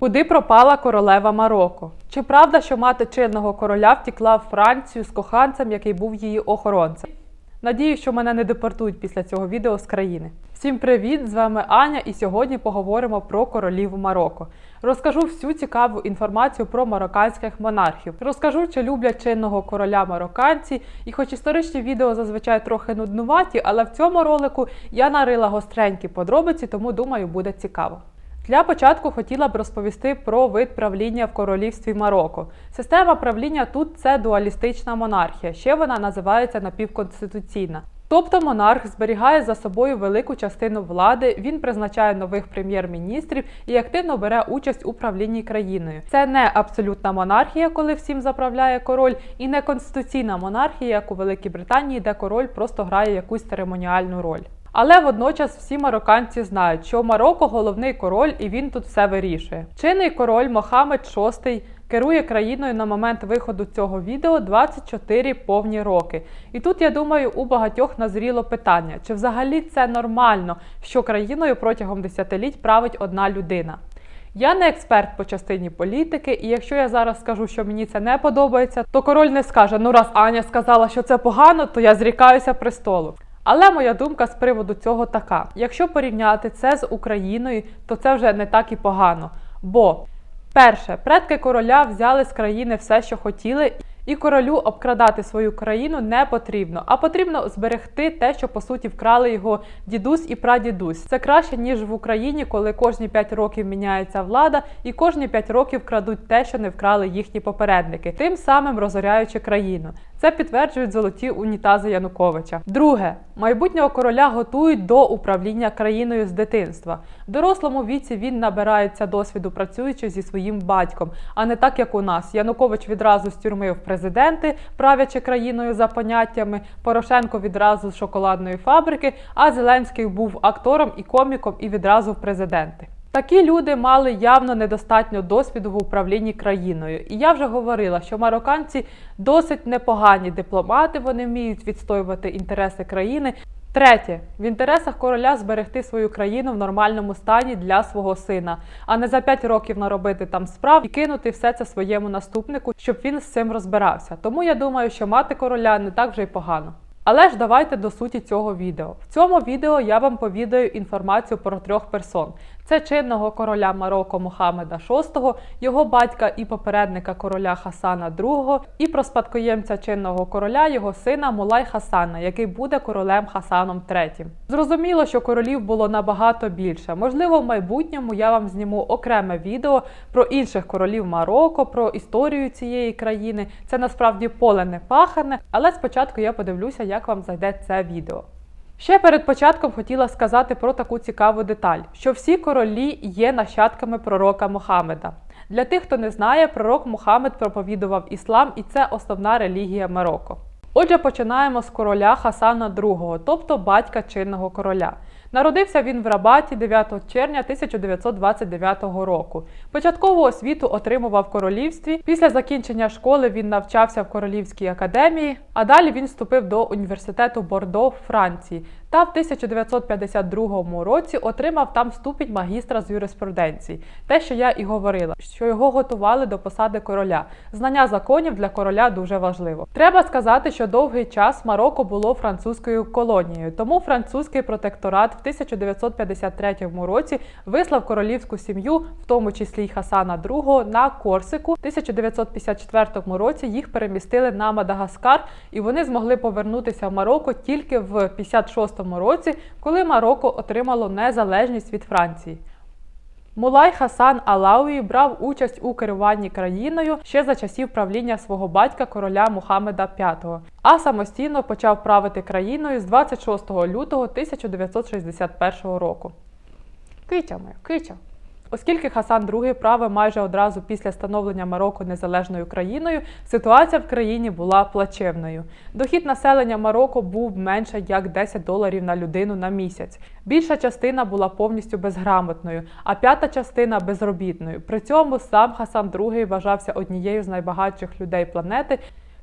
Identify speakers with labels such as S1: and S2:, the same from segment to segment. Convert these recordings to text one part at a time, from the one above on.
S1: Куди пропала королева Марокко? Чи правда, що мати чинного короля втікла в Францію з коханцем, який був її охоронцем? Надію, що мене не депортують після цього відео з країни. Всім привіт! З вами Аня, і сьогодні поговоримо про королів Марокко. Розкажу всю цікаву інформацію про марокканських монархів. Розкажу, чи люблять чинного короля марокканці, і хоч історичні відео зазвичай трохи нуднуваті, але в цьому ролику я нарила гостренькі подробиці, тому думаю, буде цікаво. Для початку хотіла б розповісти про вид правління в королівстві Марокко. Система правління тут це дуалістична монархія, ще вона називається напівконституційна. Тобто монарх зберігає за собою велику частину влади, він призначає нових прем'єр-міністрів і активно бере участь у правлінні країною. Це не абсолютна монархія, коли всім заправляє король, і не конституційна монархія, як у Великій Британії, де король просто грає якусь церемоніальну роль. Але водночас всі марокканці знають, що Марокко головний король і він тут все вирішує. Чинний король Мохамед VI керує країною на момент виходу цього відео 24 повні роки. І тут я думаю, у багатьох назріло питання, чи взагалі це нормально, що країною протягом десятиліть править одна людина. Я не експерт по частині політики, і якщо я зараз скажу, що мені це не подобається, то король не скаже: ну раз Аня сказала, що це погано, то я зрікаюся престолу. Але моя думка з приводу цього така: якщо порівняти це з Україною, то це вже не так і погано. Бо, перше, предки короля взяли з країни все, що хотіли, і королю обкрадати свою країну не потрібно, а потрібно зберегти те, що по суті вкрали його дідусь і прадідусь. Це краще ніж в Україні, коли кожні 5 років міняється влада, і кожні 5 років крадуть те, що не вкрали їхні попередники, тим самим розоряючи країну. Це підтверджують золоті унітази Януковича. Друге, майбутнього короля готують до управління країною з дитинства. В дорослому віці він набирається досвіду, працюючи зі своїм батьком, а не так, як у нас. Янукович відразу з тюрми в президенти, правлячи країною за поняттями. Порошенко відразу з шоколадної фабрики. А Зеленський був актором і коміком і відразу в президенти. Такі люди мали явно недостатньо досвіду в управлінні країною. І я вже говорила, що марокканці досить непогані дипломати, вони вміють відстоювати інтереси країни. Третє, в інтересах короля зберегти свою країну в нормальному стані для свого сина, а не за 5 років наробити там справ і кинути все це своєму наступнику, щоб він з цим розбирався. Тому я думаю, що мати короля не так вже й погано. Але ж давайте до суті цього відео. В цьому відео я вам повідаю інформацію про трьох персон: це чинного короля Марокко Мухаммеда VI, його батька і попередника короля Хасана II, і про спадкоємця чинного короля, його сина Мулай Хасана, який буде королем Хасаном III. Зрозуміло, що королів було набагато більше. Можливо, в майбутньому я вам зніму окреме відео про інших королів Марокко, про історію цієї країни. Це насправді поле не пахане, але спочатку я подивлюся, як вам зайде це відео. Ще перед початком хотіла сказати про таку цікаву деталь, що всі королі є нащадками пророка Мохаммеда. Для тих, хто не знає, пророк Мухаммед проповідував іслам, і це основна релігія Марокко. Отже, починаємо з короля Хасана II, тобто батька чинного короля. Народився він в Рабаті 9 червня 1929 року. Початкову освіту отримував в королівстві. Після закінчення школи він навчався в королівській академії, а далі він вступив до університету Бордо в Франції та в 1952 році отримав там ступінь магістра з юриспруденції. Те, що я і говорила, що його готували до посади короля. Знання законів для короля дуже важливо. Треба сказати, що довгий час Марокко було французькою колонією, тому французький протекторат в 1953 році вислав королівську сім'ю, в тому числі й Хасана II, на Корсику. В 1954 році їх перемістили на Мадагаскар, і вони змогли повернутися в Марокко тільки в 56 році, коли Марокко отримало незалежність від Франції. Мулай Хасан Алауї брав участь у керуванні країною ще за часів правління свого батька короля Мухаммеда V, а самостійно почав правити країною з 26 лютого 1961 року. Китя моя, китя. Оскільки Хасан II правив майже одразу після становлення Марокко незалежною країною, ситуація в країні була плачевною. Дохід населення Марокко був менше як 10 доларів на людину на місяць. Більша частина була повністю безграмотною, а п'ята частина безробітною. При цьому сам Хасан II вважався однією з найбагатших людей планети,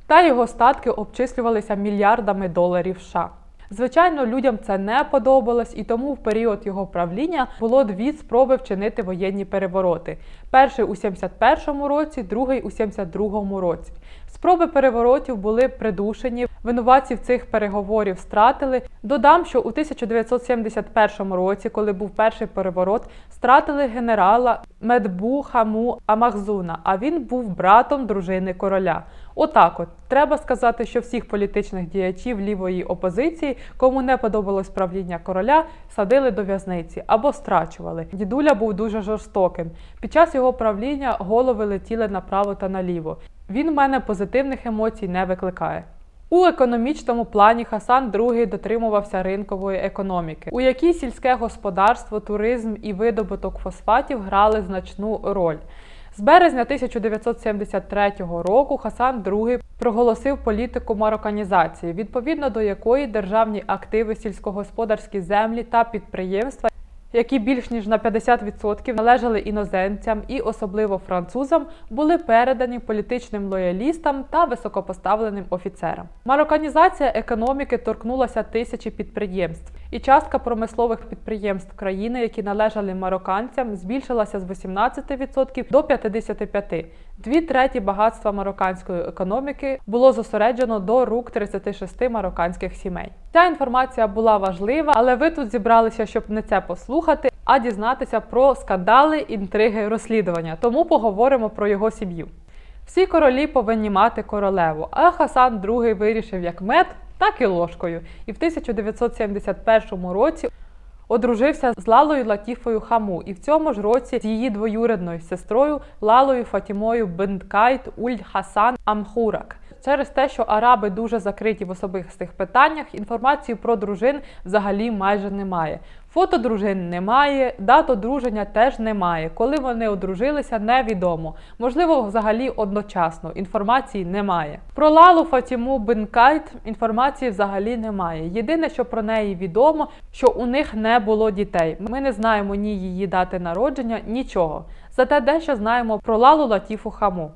S1: та його статки обчислювалися мільярдами доларів США. Звичайно, людям це не подобалось, і тому в період його правління було дві спроби вчинити воєнні перевороти. Перший у 71-му році, другий у 72-му році. Спроби переворотів були придушені. Винуватців цих переговорів стратили. Додам, що у 1971 році, коли був перший переворот, стратили генерала Медбу Хаму Амахзуна, а він був братом дружини короля. Отак, от треба сказати, що всіх політичних діячів лівої опозиції, кому не подобалось правління короля, садили до в'язниці або страчували. Дідуля був дуже жорстоким. Під час його правління голови летіли направо та наліво. Він в мене позитивних емоцій не викликає. У економічному плані Хасан II дотримувався ринкової економіки, у якій сільське господарство, туризм і видобуток фосфатів грали значну роль. З березня 1973 року Хасан II проголосив політику мароканізації, відповідно до якої державні активи, сільськогосподарські землі та підприємства, які більш ніж на 50% належали іноземцям і особливо французам, були передані політичним лоялістам та високопоставленим офіцерам. Мароканізація економіки торкнулася тисячі підприємств, і частка промислових підприємств країни, які належали марокканцям, збільшилася з 18% до 55%. Дві треті багатства марокканської економіки було зосереджено до рук 36 марокканських сімей. Ця інформація була важлива, але ви тут зібралися, щоб не це послухати, а дізнатися про скандали, інтриги, розслідування. Тому поговоримо про його сім'ю. Всі королі повинні мати королеву, а Хасан II вирішив як мед, так і ложкою. І в 1971 році одружився з Лалою Латіфою Хаму, і в цьому ж році з її двоюрідною сестрою Лалою Фатімою Бендкайт Уль Хасан Амхурак. Через те, що араби дуже закриті в особистих питаннях, інформації про дружин взагалі майже немає. Фото дружин немає, дат одруження теж немає. Коли вони одружилися, невідомо. Можливо, взагалі одночасно. Інформації немає. Про Лалу Фатіму Бенкайт інформації взагалі немає. Єдине, що про неї відомо, що у них не було дітей. Ми не знаємо ні її дати народження, нічого. Зате дещо знаємо про Лалу Латіфу Хаму.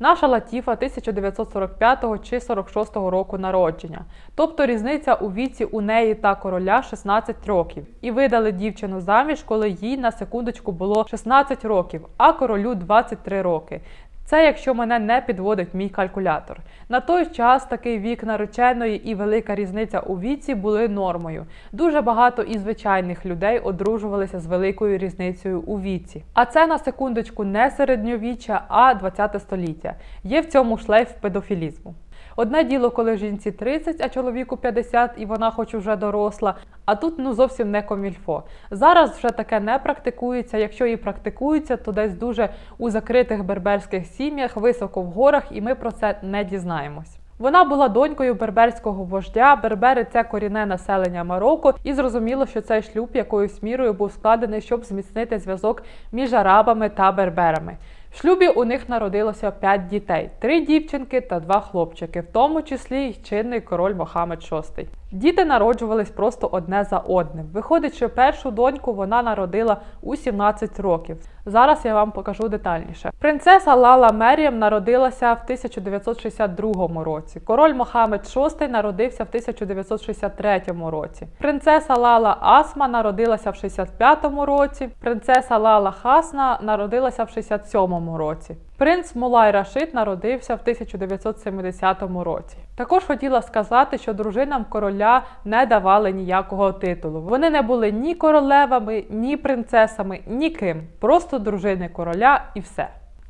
S1: Наша Латіфа 1945 чи 46 року народження, тобто різниця у віці у неї та короля 16 років. І видали дівчину заміж, коли їй на секундочку було 16 років, а королю 23 роки. Це якщо мене не підводить мій калькулятор. На той час такий вік нареченої і велика різниця у віці були нормою. Дуже багато і звичайних людей одружувалися з великою різницею у віці. А це на секундочку не середньовіччя, а 20 століття. Є в цьому шлейф педофілізму. Одне діло, коли жінці 30, а чоловіку 50, і вона хоч уже доросла. А тут ну зовсім не комільфо. Зараз вже таке не практикується. Якщо і практикується, то десь дуже у закритих берберських сім'ях, високо в горах, і ми про це не дізнаємось. Вона була донькою берберського вождя. Бербери це корінне населення Марокко, і зрозуміло, що цей шлюб якоюсь мірою був складений, щоб зміцнити зв'язок між арабами та берберами. В шлюбі у них народилося п'ять дітей: три дівчинки та два хлопчики, в тому числі й чинний король Мохамед VI. Діти народжувались просто одне за одним. Виходить, що першу доньку вона народила у 17 років. Зараз я вам покажу детальніше. Принцеса Лала Меріям народилася в 1962 році. Король Мохамед VI народився в 1963 році. Принцеса Лала Асма народилася в 65 році. Принцеса Лала Хасна народилася в 67 році. Принц Мулай Рашид народився в 1970 році. Також хотіла сказати, що дружинам короля не давали ніякого титулу. Вони не були ні королевами, ні принцесами, ніким. Просто дружини короля і все.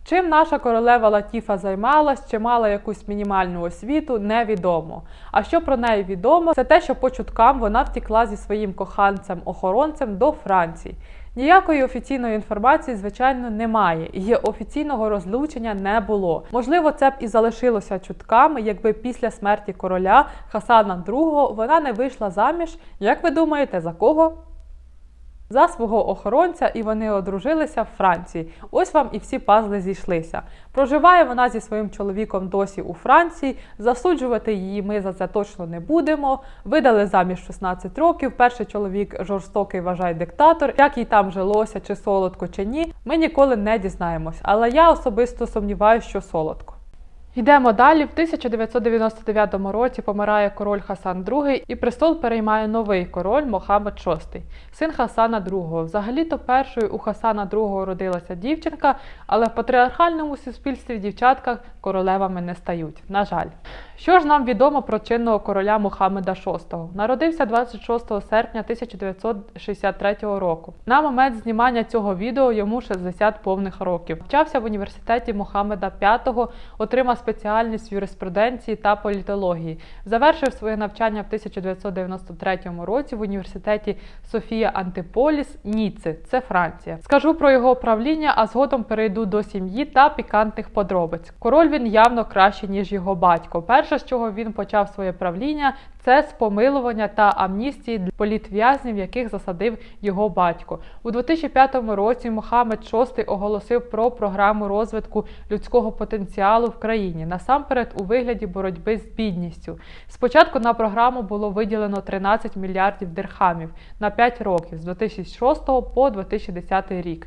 S1: Чим наша королева Латіфа займалась, чи мала якусь мінімальну освіту, невідомо. А що про неї відомо, це те, що по чуткам вона втікла зі своїм коханцем-охоронцем до Франції. Ніякої офіційної інформації, звичайно, немає, і офіційного розлучення не було. Можливо, це б і залишилося чутками, якби після смерті короля Хасана II вона не вийшла заміж. Як ви думаєте, за кого? За свого охоронця, і вони одружилися в Франції. Ось вам і всі пазли зійшлися. Проживає вона зі своїм чоловіком досі у Франції. Засуджувати її ми за це точно не будемо. Видали заміж 16 років. Перший чоловік жорстокий вважає диктатор. Як їй там жилося, чи солодко, чи ні, ми ніколи не дізнаємось. Але я особисто сумніваюся, що солодко. Йдемо далі. В 1999 році помирає король Хасан II і престол переймає новий король Мохаммед VI, син Хасана II. Взагалі-то першою у Хасана II родилася дівчинка, але в патріархальному суспільстві дівчатка королевами не стають. На жаль. Що ж нам відомо про чинного короля Мухаммеда VI? Народився 26 серпня 1963 року. На момент знімання цього відео йому 60 повних років. Вчався в університеті Мухаммеда V, отримав спеціальність в юриспруденції та політології. Завершив своє навчання в 1993 році в університеті Софія Антиполіс Ніцце, це Франція. Скажу про його правління, а згодом перейду до сім'ї та пікантних подробиць. Король він явно кращий, ніж його батько. Перше, з чого він почав своє правління, це з помилування та амністії для політв'язнів, яких засадив його батько. У 2005 році Мохаммед VI оголосив про програму розвитку людського потенціалу в країні, насамперед у вигляді боротьби з бідністю. Спочатку на програму було виділено 13 мільярдів дирхамів на 5 років з 2006 по 2010 рік.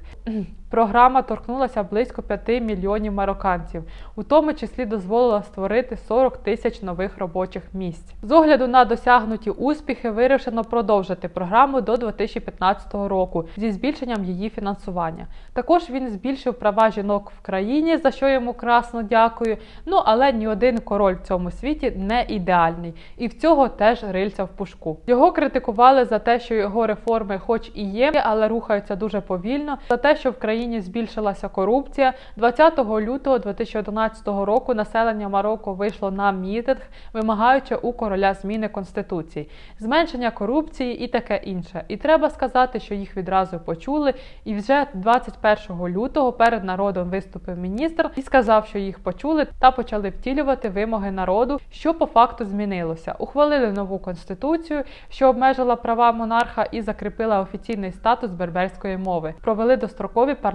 S1: Програма торкнулася близько 5 мільйонів марокканців, у тому числі дозволила створити 40 тисяч нових робочих місць. З огляду на досягнуті успіхи вирішено продовжити програму до 2015 року зі збільшенням її фінансування. Також він збільшив права жінок в країні, за що йому красно дякую. Ну але ні один король в цьому світі не ідеальний, і в цього теж рильця в пушку. Його критикували за те, що його реформи, хоч і є, але рухаються дуже повільно, за те, що в країні збільшилася корупція. 20 лютого 2011 року населення Марокко вийшло на мітинг, вимагаючи у короля зміни конституції, зменшення корупції і таке інше. І треба сказати, що їх відразу почули. І вже 21 лютого перед народом виступив міністр і сказав, що їх почули та почали втілювати вимоги народу, що по факту змінилося. Ухвалили нову конституцію, що обмежила права монарха і закріпила офіційний статус берберської мови. Провели дострокові парламентські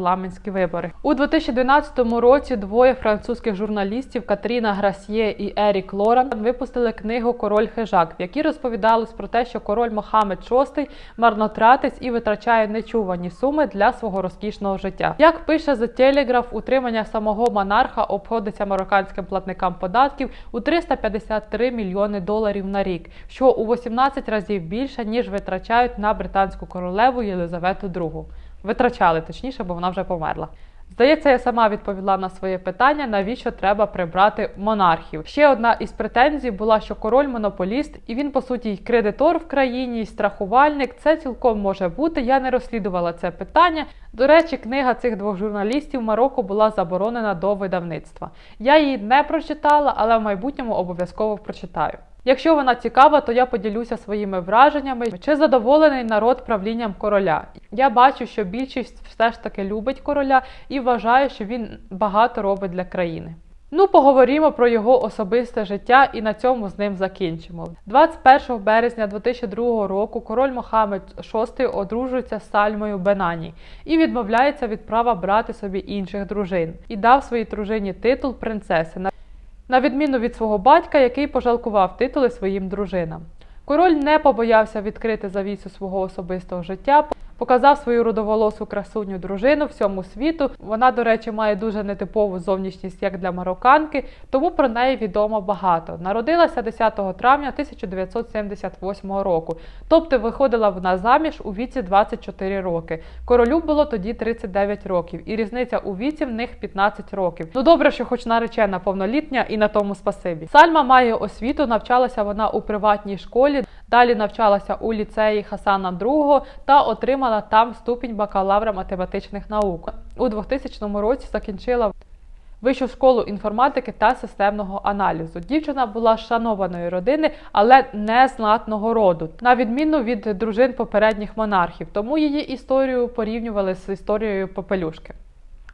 S1: вибори. У 2012 році двоє французьких журналістів Катріна Грасьє і Ерік Лоран випустили книгу Король хижак, в якій розповідалось про те, що король Мохаммед VI марнотратець і витрачає нечувані суми для свого розкішного життя. Як пише The Telegraph, утримання самого монарха обходиться марокканським платникам податків у 353 мільйони доларів на рік, що у 18 разів більше ніж витрачають на британську королеву Єлизавету II. Витрачали точніше, бо вона вже померла. Здається, я сама відповіла на своє питання, навіщо треба прибрати монархів. Ще одна із претензій була, що король монополіст, і він, по суті, й кредитор в країні, і страхувальник. Це цілком може бути. Я не розслідувала це питання. До речі, книга цих двох журналістів Марокко була заборонена до видавництва. Я її не прочитала, але в майбутньому обов'язково прочитаю. Якщо вона цікава, то я поділюся своїми враженнями. Чи задоволений народ правлінням короля? Я бачу, що більшість все ж таки любить короля і вважаю, що він багато робить для країни. Ну, поговоримо про його особисте життя і на цьому з ним закінчимо. 21 березня 2002 року король Мохаммед VI одружується з Сальмою Бенані і відмовляється від права брати собі інших дружин і дав своїй дружині титул принцеси. На відміну від свого батька, який пожалкував титули своїм дружинам. Король не побоявся відкрити завісу свого особистого життя, показав свою рудоволосу красуню дружину всьому світу. Вона, до речі, має дуже нетипову зовнішність як для марокканки, тому про неї відомо багато. Народилася 10 травня 1978 року, тобто виходила вона заміж у віці 24 роки. Королю було тоді 39 років, і різниця у віці в них 15 років. Ну добре, що хоч наречена повнолітня, і на тому спасибі. Сальма має освіту, навчалася вона у приватній школі. Далі навчалася у ліцеї Хасана II та отримала там ступінь бакалавра математичних наук. У 2000 році закінчила Вищу школу інформатики та системного аналізу. Дівчина була шанованої родини, але не знатного роду, на відміну від дружин попередніх монархів, тому її історію порівнювали з історією Попелюшки.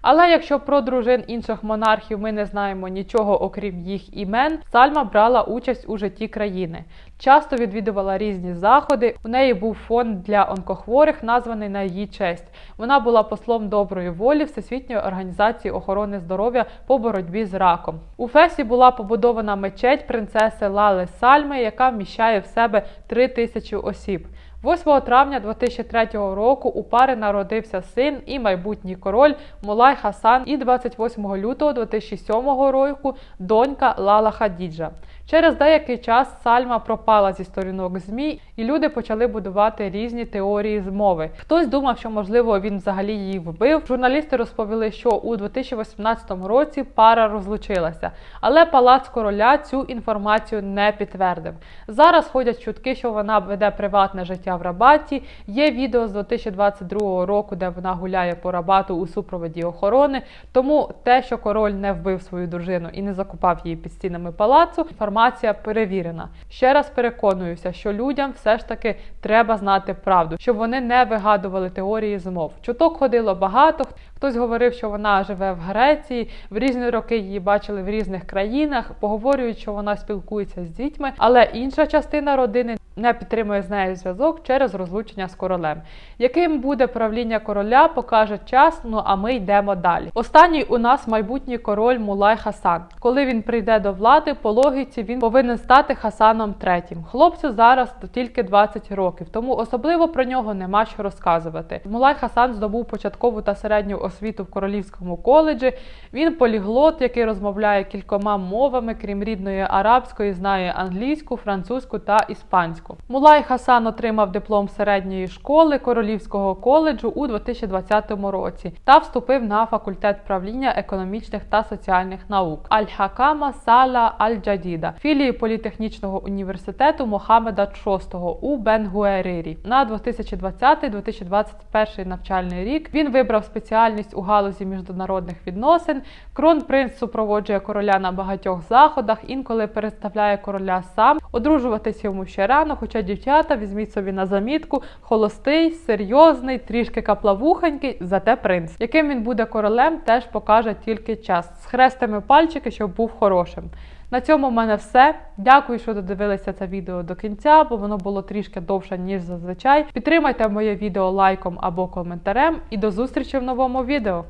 S1: Але якщо про дружин інших монархів ми не знаємо нічого, окрім їх імен, Сальма брала участь у житті країни. Часто відвідувала різні заходи. У неї був фонд для онкохворих, названий на її честь. Вона була послом доброї волі Всесвітньої організації охорони здоров'я по боротьбі з раком. У Фесі була побудована мечеть принцеси Лали Сальми, яка вміщає в себе три тисячі осіб. 8 травня 2003 року у пари народився син і майбутній король Мулай Хасан, і 28 лютого 2007 року донька Лала Хадіджа. Через деякий час Сальма пропала зі сторінок ЗМІ, і люди почали будувати різні теорії змови. Хтось думав, що можливо він взагалі її вбив. Журналісти розповіли, що у 2018 році пара розлучилася, але палац короля цю інформацію не підтвердив. Зараз ходять чутки, що вона веде приватне життя в Рабаті. Є відео з 2022 року, де вона гуляє по Рабату у супроводі охорони. Тому те, що король не вбив свою дружину і не закупав її під стінами палацу, інформація перевірена. Ще раз переконуюся, що людям все ж таки треба знати правду, щоб вони не вигадували теорії змов. Чуток ходило багато. Хтось говорив, що вона живе в Греції, в різні роки її бачили в різних країнах. Поговорюють, що вона спілкується з дітьми, але інша частина родини не підтримує з нею зв'язок через розлучення з королем. Яким буде правління короля, покаже час. Ну а ми йдемо далі. Останній у нас майбутній король Мулай Хасан. Коли він прийде до влади, по логіці він повинен стати Хасаном третім. Хлопцю зараз тільки 20 років, тому особливо про нього нема що розказувати. Мулай Хасан здобув початкову та середню освіту в королівському коледжі. Він поліглот, який розмовляє кількома мовами, крім рідної арабської, знає англійську, французьку та іспанську. Мулай Хасан отримав диплом середньої школи королівського коледжу у 2020 році та вступив на факультет правління економічних та соціальних наук Аль-Хакама Сала Аль-Джадіда, філії політехнічного університету Мохаммеда VI у Бенгуерирі. На 2020-2021 навчальний рік він вибрав спеціальність у галузі міжнародних відносин. Кронпринц супроводжує короля на багатьох заходах, інколи представляє короля сам. Одружуватись йому ще рано, хоча дівчата візьміть собі на замітку холостий, серйозний, трішки каплавухонький, зате принц. Яким він буде королем, теж покаже тільки час. Схрестимо пальчики, щоб був хорошим. На цьому в мене все. Дякую, що додивилися це відео до кінця, бо воно було трішки довше, ніж зазвичай. Підтримайте моє відео лайком або коментарем і до зустрічі в новому відео.